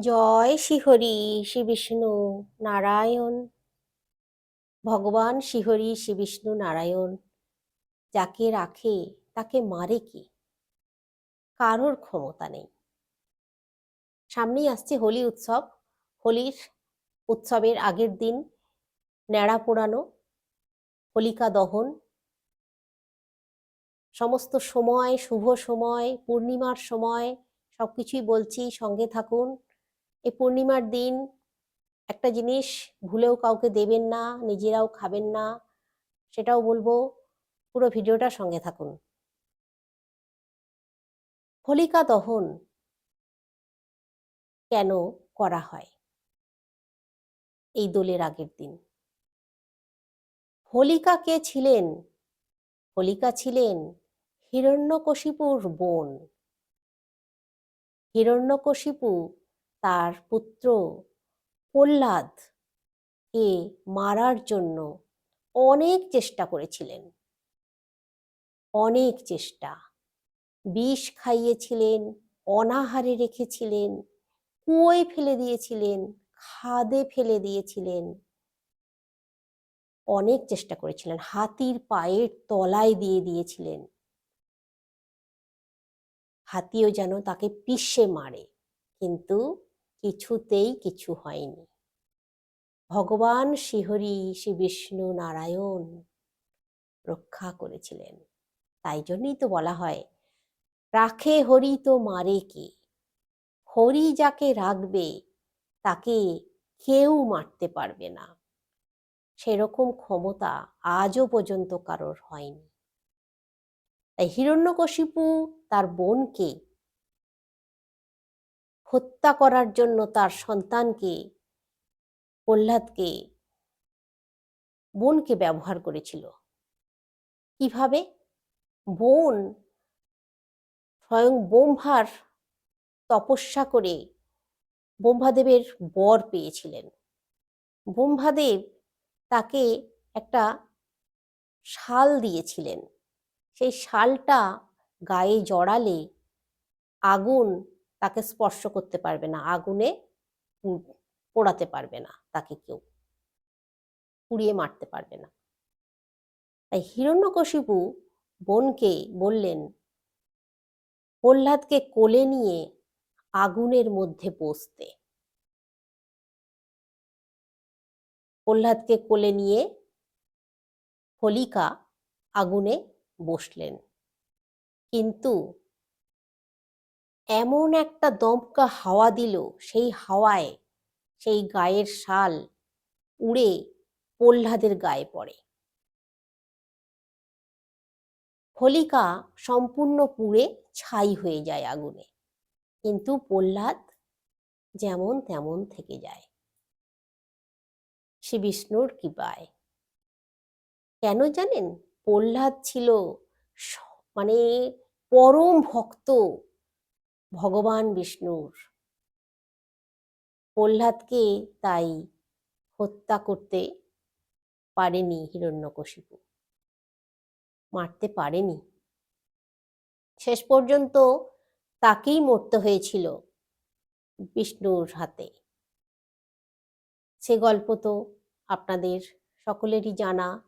জয় শ্রীহরি শ্রী বিষ্ণু নারায়ণ। ভগবান শ্রীহরি শ্রী বিষ্ণু নারায়ণ, যাকে রাখে, তাকে মারে কি? কারোর ক্ষমতা নেই। সামনেই আসছে হোলি উৎসব। হোলির উৎসবের আগের দিন ন্যাড়া পোড়ানো, হোলিকা দহন। সমস্ত সময়, শুভ সময়, পূর্ণিমার সময় সবকিছুই বলছি, সঙ্গে থাকুন। এই পূর্ণিমার দিন একটা জিনিস ভুলেও কাউকে দেবেন না, নিজেরাও খাবেন না, সেটাও বলব, পুরো ভিডিওটা সঙ্গে থাকুন। হোলিকা দহন কেন করা হয়? এই দোলের আগের দিন। হোলিকা কে ছিলেন? হোলিকা ছিলেন হিরণ্যকশিপুর বোন। হিরণ্যকশিপু তার পুত্র প্রহ্লাদ কে মারার জন্য অনেক চেষ্টা করেছিলেন। অনেক চেষ্টা। বিষ খাইয়েছিলেন, অনাহারে রেখেছিলেন, কুয়োয় ফেলে দিয়েছিলেন, খাদে ফেলে দিয়েছিলেন। অনেক চেষ্টা করেছিলেন, হাতির পায়ের তলায় দিয়ে দিয়েছিলেন। হাতিও যেন তাকে পিষে মারে, কিন্তু কিছুতেই কিছু হয়নি। ভগবান শ্রীহরি শ্রী বিষ্ণু নারায়ণ রক্ষা করেছিলেন। তাই জন্যই তো বলা হয়, রাখে হরি তো মারে কে? হরি যাকে রাখবে, তাকে কেউ মারতে পারবে না। সেরকম ক্ষমতা আজও পর্যন্ত কারোর হয়নি। তাই হিরণ্যকশিপু তার বোনকে হত্যা করার জন্য তার সন্তানকে, প্রহ্লাদকে, বোনকে ব্যবহার করেছিল। কীভাবে? বোন স্বয়ং ব্রহ্মার তপস্যা করে ব্রহ্মাদেবের বর পেয়েছিলেন। ব্রহ্মাদেব তাকে একটা শাল দিয়েছিলেন। সেই শালটা গায়ে জড়ালে আগুন তাকে স্পর্শ করতে পারবে না, আগুনে পোড়াতে পারবে না, তাকে কেউ পুড়িয়ে মারতে পারবে না। তাই হিরণ্যকশিপু বোনকে বললেন, প্রহ্লাদকে কোলে নিয়ে আগুনের মধ্যে বসতে। প্রহ্লাদকে কোলে নিয়ে হোলিকা আগুনে বসলেন। কিন্তু এমন একটা দমকা হাওয়া দিল, সেই হাওয়ায় সেই গায়ের শাল উড়ে প্রহ্লাদের গায়ে পড়ে। হোলিকা সম্পূর্ণ পুড়ে ছাই হয়ে যায় আগুনে, কিন্তু প্রহ্লাদ যেমন তেমন থেকে যায়। শ্রী বিষ্ণুর কৃপায়। কেন জানেন? প্রহ্লাদ ছিল মানে পরম ভক্ত। ভগবান বিষ্ণুর। প্রহ্লাদকে তাই হত্যা করতে পারেনি হিরণ্যকশিপু। মারতে পারেনি। শেষ পর্যন্ত তাকেই মরতে হয়েছিল বিষ্ণুর হাতে। সে গল্প তো আপনাদের সকলেরই জানা।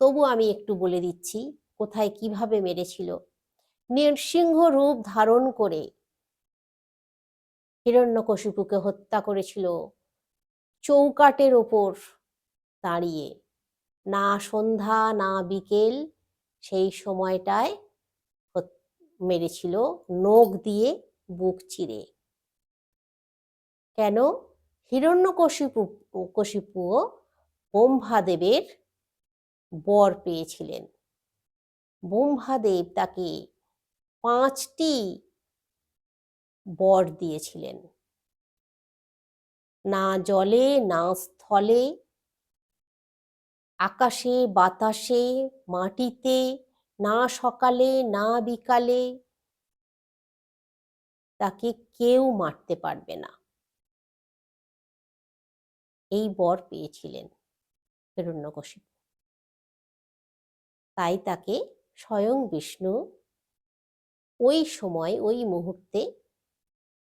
তবু আমি একটু বলে দিচ্ছি, কোথায় কীভাবে মেরেছিল। নৃসিংহ রূপ ধারণ করে হিরণ্যকশিপুকে হত্যা করেছিল। চৌকাটের ওপর দাঁড়িয়ে। না সন্ধ্যা, না বিকেল, সেই সময়টায় মেরেছিল নখ দিয়ে বুক চিরে। কেন? হিরণ্যকশিপু কশিপুও ব্রহ্মাদেবের বর পেয়েছিলেন। ব্রহ্মাদেব তাকে পাঁচটি বর দিয়েছিলেন। না জলে, না স্থলে, আকাশে, বাতাসে, মাটিতে, না সকালে, না বিকালে, তাকে কেউ মারতে পারবে না। এই বর পেয়েছিলেন হিরণ্যকশিপু তাই তাকে স্বয়ং বিষ্ণু ওই সময়, ওই মুহূর্তে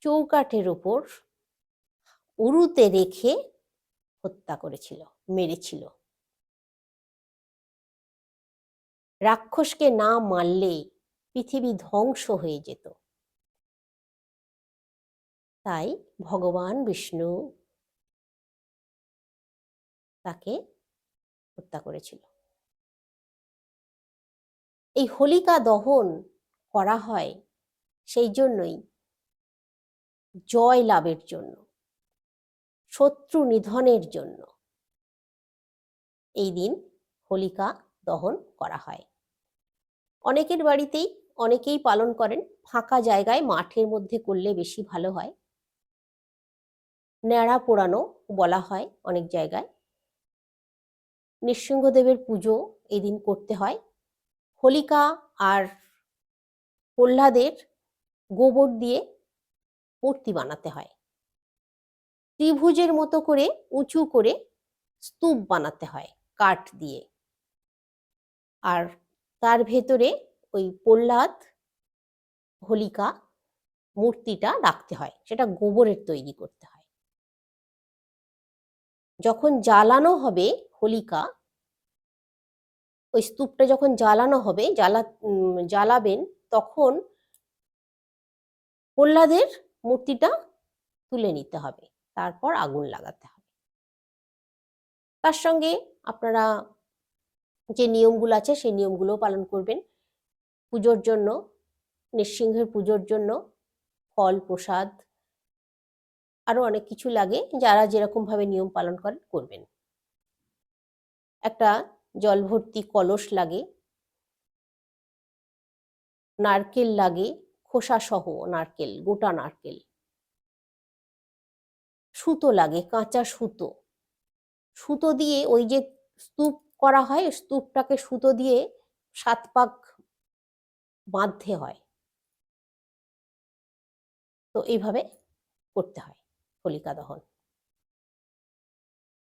চৌকাঠের উপর উরুতে রেখে হত্যা করেছিল, মেরেছিল। রাক্ষসকে না মারলে পৃথিবী ধ্বংস হয়ে যেত। তাই ভগবান বিষ্ণু তাকে হত্যা করেছিল। এই হোলিকা দহন করা হয় সেই জন্যই জয় লাভের জন্য, শত্রু নিধনের জন্য। এই দিন হোলিকা দহন করা হয়। অনেকের বাড়িতেই অনেকেই পালন করেন, ফাঁকা জায়গায় মাঠের মধ্যে করলে বেশি ভালো হয়। ন্যাড়া পোড়ানো বলা হয় অনেক জায়গায়। নৃসিংহদেবের পুজো এই দিন করতে হয়। হোলিকা আর প্রহ্লাদের গোবর দিয়ে মূর্তি বানাতে হয়। ত্রিভুজের মতো করে উঁচু করে স্তূপ বানাতে হয় কাঠ দিয়ে। আর তার ভেতরে ওই প্রহ্লাদ হোলিকা মূর্তিটা রাখতে হয়, সেটা গোবরের তৈরি করতে হয়। যখন জ্বালানো হবে হোলিকা, ওই স্তূপটা যখন জ্বালানো হবে, জ্বালা জ্বালাবেন, তখন প্রহ্লাদের মূর্তিটা তুলে নিতে হবে, তারপর আগুন লাগাতে হবে। তার সঙ্গে আপনারা যে নিয়মগুলো আছে, সেই নিয়মগুলো পালন করবেন। পুজোর জন্য, নৃসিংহের পুজোর জন্য ফল, প্রসাদ আরও অনেক কিছু লাগে, যারা যেরকম ভাবে নিয়ম পালন করেন, করবেন। একটা জল ভর্তি কলস লাগে, নারকেল লাগে খোসা সহ নারকেল, গোটা নারকেল। সুতো লাগে, কাঁচা সুতো। সুতো দিয়ে ওই যে স্তূপ করা হয় স্তূপটাকে সুতো দিয়ে সাত পাক বাঁধতে হয়। তো এইভাবে করতে হয় হোলিকা দহন।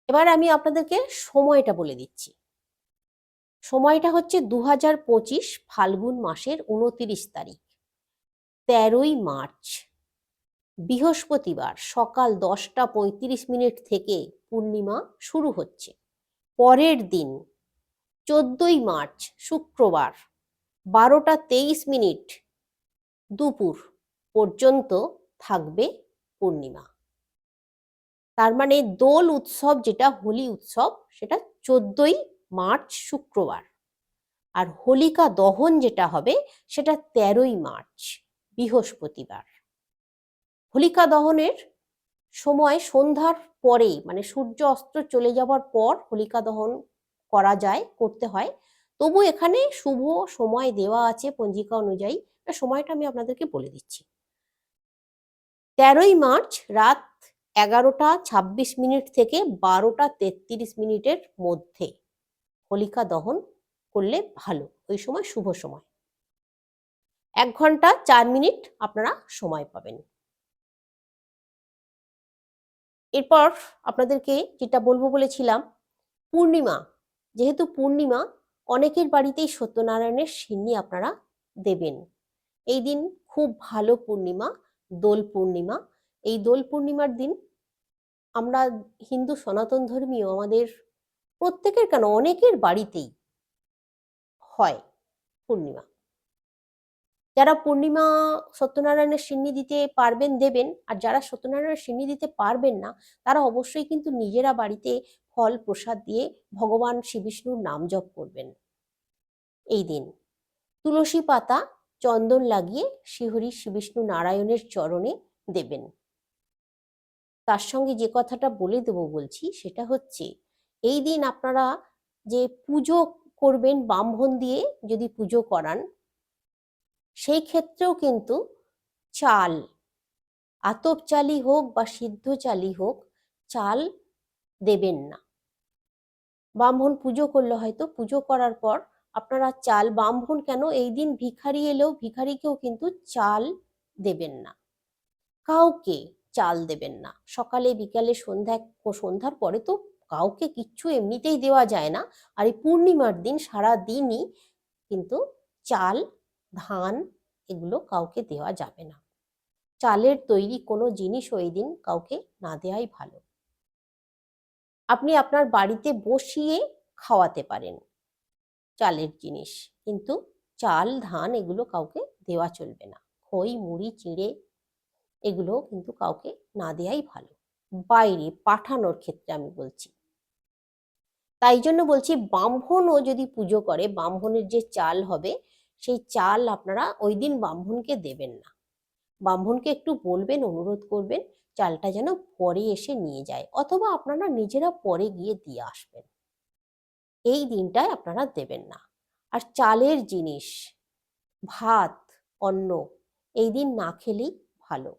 এবার আমি আপনাদেরকে সময়টা বলে দিচ্ছি। সময়টা হচ্ছে দু হাজার পঁচিশ ফাল্গুন মাসের উনতিরিশ তারিখ। তেরোই মার্চ, বৃহস্পতিবার সকাল দশটা পঁয়ত্রিশ মিনিট থেকে পূর্ণিমা শুরু হচ্ছে। পরের দিন চোদ্দই মার্চ, শুক্রবার বারোটা তেইশ মিনিট দুপুর পর্যন্ত থাকবে পূর্ণিমা। তার মানে দোল উৎসব যেটা, হোলি উৎসব, সেটা চোদ্দই মার্চ, শুক্রবার। আর হোলিকা দহন যেটা হবে, সেটা তেরোই মার্চ। বৃহস্পতিবার। হোলিকা দহনের সময় সন্ধ্যার পরে মানে সূর্য অস্ত চলে যাওয়ার পর হোলিকা দহন করা যায়, করতে হয়। তবু এখানে শুভ সময় দেওয়া আছে পঞ্জিকা অনুযায়ী। সময়টা আমি আপনাদেরকে বলে দিচ্ছি। তেরোই মার্চ রাত এগারোটা ছাব্বিশ মিনিট থেকে বারোটা তেত্রিশ মিনিটের মধ্যে হোলিকা দহন করলে ভালো। ওই সময় শুভ সময়। এক ঘণ্টা চার মিনিট আপনারা সময় পাবেন। এরপর আপনাদেরকে যেটা বলব বলেছিলাম, পূর্ণিমা। যেহেতু পূর্ণিমা, অনেকের বাড়িতেই সত্যনারায়ণের সিন্নি আপনারা দেবেন। এই দিন খুব ভালো পূর্ণিমা, দোল পূর্ণিমা। এই দোল পূর্ণিমার দিন আমরা হিন্দু সনাতন ধর্মীয় আমাদের প্রত্যেকের কেন অনেকের বাড়িতেই হয় পূর্ণিমা। যারা পূর্ণিমা সত্যনারায়ণের সিন্নি দিতে পারবেন, দেবেন। আর যারা সত্যনারায়ণের সিন্নি দিতে পারবেন না, তারা অবশ্যই কিন্তু নিজেরা বাড়িতে ফল প্রসাদ দিয়ে ভগবান শ্রী বিষ্ণুর নাম জপ করবেন। এই দিন তুলসী পাতা, চন্দন লাগিয়ে শ্রীহরি শ্রী বিষ্ণু নারায়ণের চরণে দেবেন। তার সঙ্গে যে কথাটা বলে দেবো বলছি, সেটা হচ্ছে, এই দিন আপনারা যে পুজো করবেন ব্রাহ্মণ দিয়ে যদি পুজো করান সেই ক্ষেত্রেও কিন্তু চাল আতপ চালই হোক বা সিদ্ধ চালই হোক, চাল দেবেন না। ব্রাহ্মণ পুজো করলে হয়তো, পুজো করার পর আপনারা চাল, ব্রাহ্মণ কেন এই দিন ভিখারি এলেও ভিখারিকেও কিন্তু চাল দেবেন না। কাউকে চাল দেবেন না। সকালে, বিকালে, সন্ধ্যা, সন্ধ্যার পরে তো কাউকে কিচ্ছু এমনিতেই দেওয়া যায় না। আর এই পূর্ণিমার দিন সারা দিনই কিন্তু চাল ধান এগুলো কাউকে দেওয়া যাবে না। চালের তৈরি কোনো জিনিস ওই দিন কাউকে না দেওয়াই ভালো। আপনি আপনার বাড়িতে বসিয়ে খাওয়াতে পারেন চালের জিনিস, কিন্তু চাল, ধান এগুলো কাউকে দেওয়া চলবে না। খই, মুড়ি, চিঁড়ে এগুলো কিন্তু কাউকে না দেওয়াই ভালো। বাইরে পাঠানোর ক্ষেত্রে আমি বলছি। তাই জন্য বলছি, ব্রাহ্মণও যদি পুজো করে, ব্রাহ্মণের যে চাল হবে সেই চাল আপনারা ওই দিন ব্রাহ্মণকে দেবেন না। ব্রাহ্মণকে একটু বলবেন, অনুরোধ করবেন, চালটা যেন পরে এসে নিয়ে যায়, অথবা আপনারা নিজেরা পরে গিয়ে দিয়ে আসবেন। এই দিনটায় আপনারা দেবেন না। আর চালের জিনিস, ভাত, অন্ন, এই দিন না খেলেই ভালো।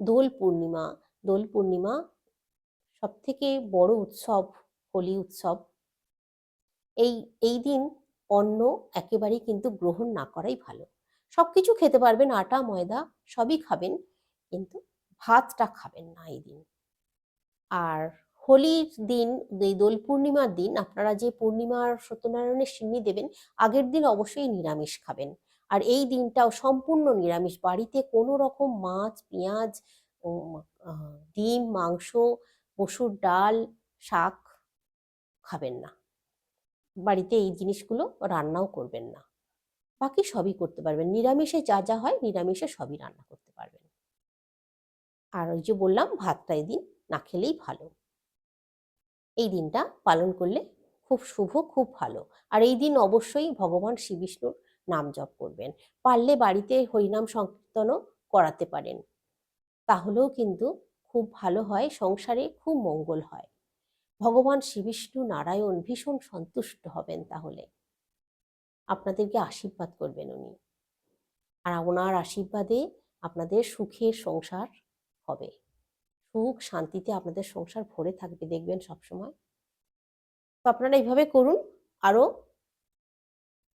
দোল পূর্ণিমা দোল পূর্ণিমা সব থেকে বড় উৎসব, হোলি উৎসব। এই এই দিন অন্ন একেবারেই কিন্তু গ্রহণ না করাই ভালো। সব কিছু খেতে পারবেন, আটা, ময়দা, সবই খাবেন, কিন্তু ভাতটা খাবেন না এই দিন। আর হোলির দিন, এই দোল পূর্ণিমার দিন, আপনারা যে পূর্ণিমার সত্যনারায়ণের সিন্নি দেবেন, আগের দিন অবশ্যই নিরামিষ খাবেন। আর এই দিনটাও সম্পূর্ণ নিরামিষ। বাড়িতে কোনো রকম মাছ, পেঁয়াজ ডিম, মাংস, মসুর ডাল, শাক খাবেন না। বাড়িতে এই জিনিসগুলো রান্নাও করবেন না। বাকি সবই করতে পারবেন। নিরামিষে যা যা হয় নিরামিষে সবই রান্না করতে পারবেন। আর ওই যে বললাম, ভাতটা দিন না খেলেই ভালো। এই দিনটা পালন করলে খুব শুভ, খুব ভালো। আর এই দিন অবশ্যই ভগবান শ্রী বিষ্ণুর নাম জপ করবেন। পারলে বাড়িতে হরিনাম সংকীর্তনও করাতে পারেন। তাহলেও কিন্তু খুব ভালো হয়, সংসারে খুব মঙ্গল হয়। ভগবান শ্রী বিষ্ণু নারায়ণ ভীষণ সন্তুষ্ট হবেন তাহলে। আপনাদেরকে আশীর্বাদ করবেন উনি। আর ওনার আশীর্বাদে আপনাদের সুখের সংসার হবে। সুখ শান্তিতে আপনাদের সংসার ভরে থাকবে, দেখবেন সবসময়। তো আপনারা এইভাবে করুন। আরও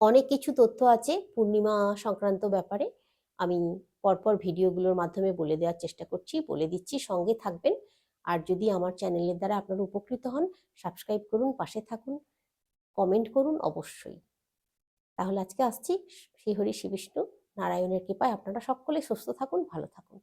অনেক কিছু তথ্য আছে পূর্ণিমা সংক্রান্ত ব্যাপারে। আমি পরপর ভিডিওগুলোর মাধ্যমে বলে দেওয়ার চেষ্টা করছি। বলে দিচ্ছি, সঙ্গে থাকবেন। আর যদি আমার চ্যানেলের দ্বারা আপনারা উপকৃত হন সাবস্ক্রাইব করুন, পাশে থাকুন কমেন্ট করুন অবশ্যই। তাহলে আজকে আসছি। শ্রীহরি শ্রী বিষ্ণু। নারায়ণের কৃপায় আপনারা সকলে সুস্থ থাকুন, ভালো থাকুন।